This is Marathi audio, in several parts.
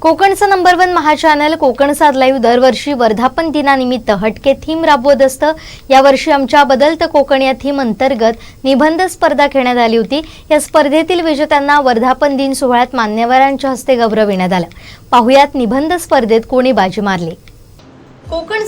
कोकणचं नंबर वन महाचॅनल कोकण साद लाईव्ह दरवर्षी वर्धापन दिनानिमित्त हटके थीम राबवत असतं. यावर्षी आमच्या बदलतं कोकण या थीम अंतर्गत निबंध स्पर्धा घेण्यात आली होती. या स्पर्धेतील विजेत्यांना वर्धापन दिन सोहळ्यात मान्यवरांच्या हस्ते गौरविण्यात आलं. पाहुयात निबंध स्पर्धेत कोणी बाजी मारली?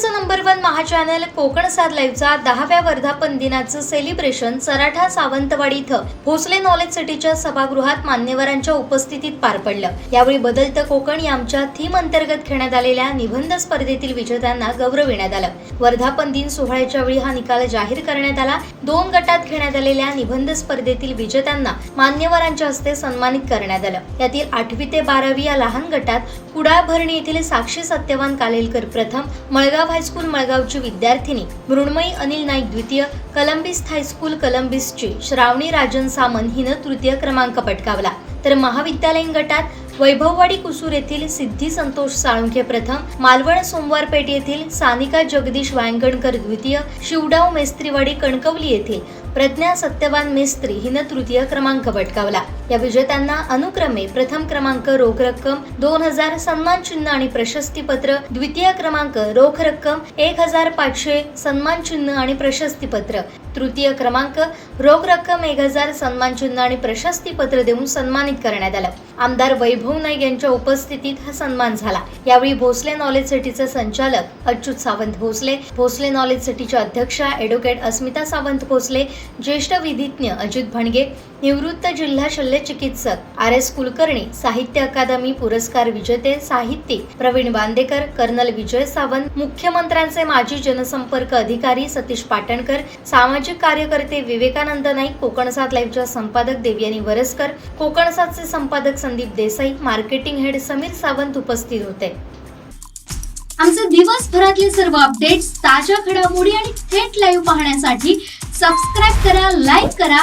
कोकणचं नंबर वन महाचॅनल कोकण सार लाईव्हचा दहाव्या वर्धापन दिनाचं सेलिब्रेशन सराठा सावंतवाडी इथं. भोसले नॉलेज सिटीच्या सभागृहात मान्यवरांच्या उपस्थितीत पार पडलं. यावेळी बदलतं कोकण या आमच्या थीम अंतर्गत घेण्यात आलेल्या निबंध स्पर्धेतील विजेत्यांना गौरविण्यात आलं. वर्धापन दिन सोहळ्याच्या वेळी हा निकाल जाहीर करण्यात आला. दोन गटात घेण्यात आलेल्या निबंध स्पर्धेतील विजेत्यांना मान्यवरांच्या हस्ते सन्मानित करण्यात आलं. यातील आठवी ते बारावी या लहान गटात कुडाळ भरणी येथील साक्षी सत्यवान कालेलकर प्रथम मळगाव हायस्कूल मळगावची विद्यार्थिनी मृण्मयी अनिल नाईक द्वितीय कलंबिस्ट हायस्कूल कलंबिस्टची श्रावणी राजन सामंत हिनं तृतीय क्रमांक पटकावला. तर महाविद्यालयीन गटात वैभववाडी कुसूर येथील सिद्धी संतोष साळुंखे प्रथम मालवण सोमवारपेठ येथील सानिका जगदीश वायंगणकर द्वितीय शिवडाव मेस्त्रीवाडी कणकवली येथील प्रज्ञा सत्यवान मेस्त्री हिनं तृतीय क्रमांक पटकावला. या विजेत्यांना अनुक्रमे प्रथम क्रमांक रोख रक्कम दोन हजार सन्मान चिन्ह आणि प्रशस्तीपत्र द्वितीय क्रमांक रोख रक्कम एक हजार पाचशे सन्मान चिन्ह आणि प्रशस्तीपत्र. तृतीय क्रमांक रोख रक्कम एक हजार सन्मान चिन्ह आणि प्रशस्तीपत्र देऊन सन्मानित करण्यात आलं. आमदार वैभव नाईक यांच्या उपस्थितीत हा सन्मान झाला. यावेळी भोसले नॉलेज सिटीचे संचालक अच्युत सावंत भोसले भोसले नॉलेज सिटीच्या अध्यक्षा ॲडव्होकेट अस्मिता सावंत भोसले ज्येष्ठ विधिज्ञ अजित भणगे निवृत्त जिल्हा शल्य चिकित्सक आर एस कुलकर्णी साहित्य अकादमी पुरस्कार विजेते साहित्यिक प्रवीण बांदेकर कर्नल विजय सावंत मुख्यमंत्र्यांचे माजी जनसंपर्क अधिकारी सतीश पाटणकर सामाजिक कार्यकर्ते विवेकानंद नाईक कोकणसात लाईव्हच्या संपादक देवयानी वरसकर कोकणसातचे संपादक संदीप देसाई मार्केटिंग हेड समीर सावंत उपस्थित होते. आमचे दिवसभरातले सर्व अपडेट्स ताज्या घडामोडी आणि थेट लाईव्ह पाहण्यासाठी सबस्क्राईब करा लाईक करा